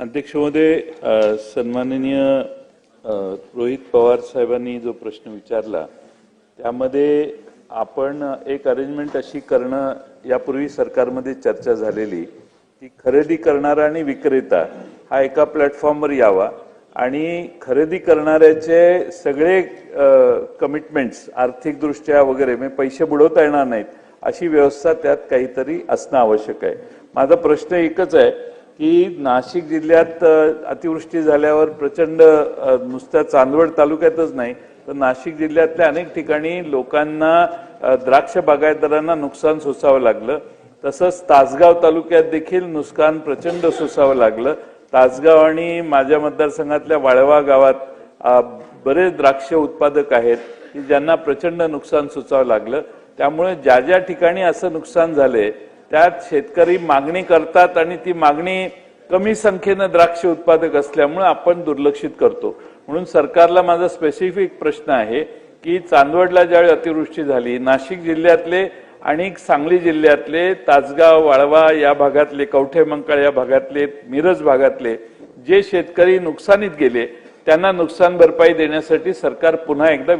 अध्यक्षमध्ये सन्माननीय रोहित पवार साहेबांनी जो प्रश्न विचारला त्यामध्ये आपण एक अरेंजमेंट अशी करणं यापूर्वी सरकारमध्ये चर्चा झालेली. की खरेदी करणारा आणि विक्रेता हा एका प्लॅटफॉर्मवर यावा आणि खरेदी करणाऱ्याचे सगळे कमिटमेंट्स आर्थिकदृष्ट्या वगैरे म्हणजे पैसे बुडवता येणार नाहीत अशी व्यवस्था त्यात काहीतरी असणं आवश्यक आहे. माझा प्रश्न एकच आहे की नाशिक जिल्ह्यात अतिवृष्टी झाल्यावर प्रचंड नुसत्या चांदवड तालुक्यातच नाही तर नाशिक जिल्ह्यातल्या अनेक ठिकाणी लोकांना द्राक्ष बागायतदारांना नुकसान सोसावं लागलं. तसंच तासगाव तालुक्यात देखील नुकसान प्रचंड सोसावं लागलं. तासगाव आणि माझ्या मतदारसंघातल्या वाळवा गावात बरेच द्राक्ष उत्पादक आहेत की ज्यांना प्रचंड नुकसान सोसावं लागलं. त्यामुळे ज्या ज्या ठिकाणी असं नुकसान झालंय त्यात शेतकरी मागणी करतात आणि ती मागणी कमी संख्येनं द्राक्ष उत्पादक असल्यामुळे आपण दुर्लक्षित करतो. म्हणून सरकारला माझा स्पेसिफिक प्रश्न आहे की चांदवडला ज्यावेळी अतिवृष्टी झाली नाशिक जिल्ह्यातले आणि सांगली जिल्ह्यातले तासगाव वाळवा या भागातले कवठे मंकाळ या भागातले मिरज भागातले जे शेतकरी नुकसानीत गेले त्यांना नुकसान भरपाई देण्यासाठी सरकार पुन्हा एकदा